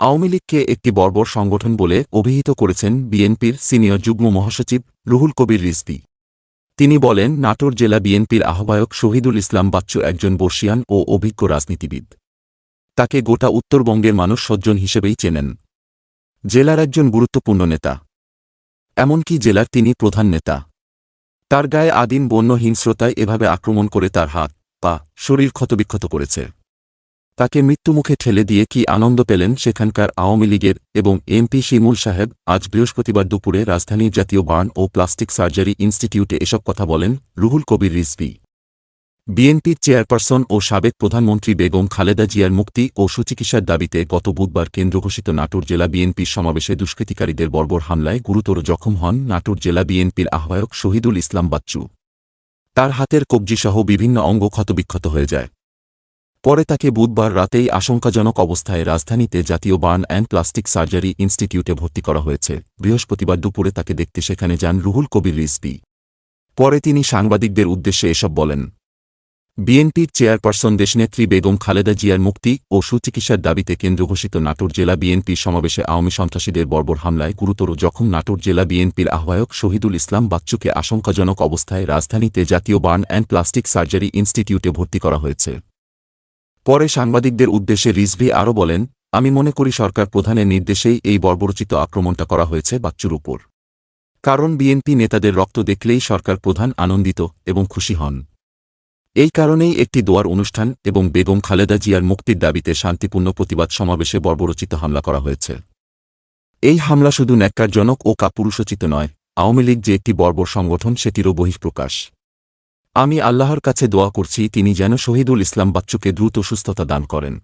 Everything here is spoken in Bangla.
আওয়ামী লীগকে একটি বর্বর সংগঠন বলে অভিহিত করেছেন বিএনপির সিনিয়র যুগ্ম মহাসচিব রুহুল কবির রিজভী। তিনি বলেন, নাটোর জেলা বিএনপির আহ্বায়ক শহীদুল ইসলাম বাচ্চু একজন বর্ষিয়ান ও অভিজ্ঞ রাজনীতিবিদ। তাকে গোটা উত্তরবঙ্গের মানুষ সজ্জন হিসেবেই চেনেন। জেলার একজন গুরুত্বপূর্ণ নেতা। এমনকি জেলার তিনি প্রধান নেতা। তার গায়ে আদিম বন্য হিংস্রতায় এভাবে আক্রমণ করে তার হাত, পা, শরীর ক্ষতবিক্ষত করেছে। তাকে মৃত্যুমুখে ঠেলে দিয়ে কি আনন্দ পেলেন সেখানকার আওয়ামী লীগের এবং এমপি শিমুল সাহেব আজ বৃহস্পতিবার দুপুরে রাজধানীর জাতীয় বার্ন ও প্লাস্টিক সার্জারি ইনস্টিটিউটে এসব কথা বলেন রুহুল কবির রিজভী। বিএনপির চেয়ারপারসন ও সাবেক প্রধানমন্ত্রী বেগম খালেদা জিয়ার মুক্তি ও সুচিকিৎসার দাবিতে গত বুধবার কেন্দ্র ঘোষিত নাটোর জেলা বিএনপির সমাবেশে দুষ্কৃতিকারীদের বর্বর হামলায় গুরুতর জখম হন নাটোর জেলা বিএনপির আহ্বায়ক শহীদুল ইসলাম বাচ্চু। তার হাতের কবজিসহ বিভিন্ন অঙ্গ ক্ষতবিক্ষত হয়ে যায়। পরে তাকে বুধবার রাতেই আশঙ্কাজনক অবস্থায় রাজধানীতে জাতীয় বার্ন অ্যান্ড প্লাস্টিক সার্জারি ইনস্টিটিউটে ভর্তি করা হয়েছে। বৃহস্পতিবার দুপুরে তাকে দেখতে সেখানে যান রুহুল কবির রিজভী। পরে তিনি সাংবাদিকদের উদ্দেশ্যে এসব বলেন। বিএনপির চেয়ারপারসন দেশনেত্রী বেগম খালেদা জিয়ার মুক্তি ও সুচিকিৎসার দাবিতে কেন্দ্র ঘোষিত নাটোর জেলা বিএনপির সমাবেশে আওয়ামী সন্ত্রাসীদের বর্বর হামলায় গুরুতর জখম নাটোর জেলা বিএনপির আহ্বায়ক শহীদুল ইসলাম বাচ্চুকে আশঙ্কাজনক অবস্থায় রাজধানীতে জাতীয় বার্ন অ্যান্ড প্লাস্টিক সার্জারি ইনস্টিটিউটে ভর্তি করা হয়েছে। পরে সাংবাদিকদের উদ্দেশ্যে রিজভি আরও বলেন, আমি মনে করি সরকার প্রধানের নির্দেশেই এই বর্বরচিত আক্রমণটা করা হয়েছে বাচ্চুর উপর। কারণ বিএনপি নেতাদের রক্ত দেখলেই সরকার প্রধান আনন্দিত এবং খুশি হন। এই কারণেই একটি দোয়ার অনুষ্ঠান এবং বেগম খালেদা জিয়ার মুক্তির দাবিতে শান্তিপূর্ণ প্রতিবাদ সমাবেশে বর্বরচিত হামলা করা হয়েছে। এই হামলা শুধু ন্যাক্কারজনক ও কাপুরুষোচিত নয়, আওয়ামী লীগ যে একটি বর্বর সংগঠন সেটিরও বহিঃপ্রকাশ। আমি আল্লাহর কাছে দোয়া করছি তিনি যেন শহীদুল ইসলাম বাচ্চুকে দ্রুত সুস্থতা দান করেন।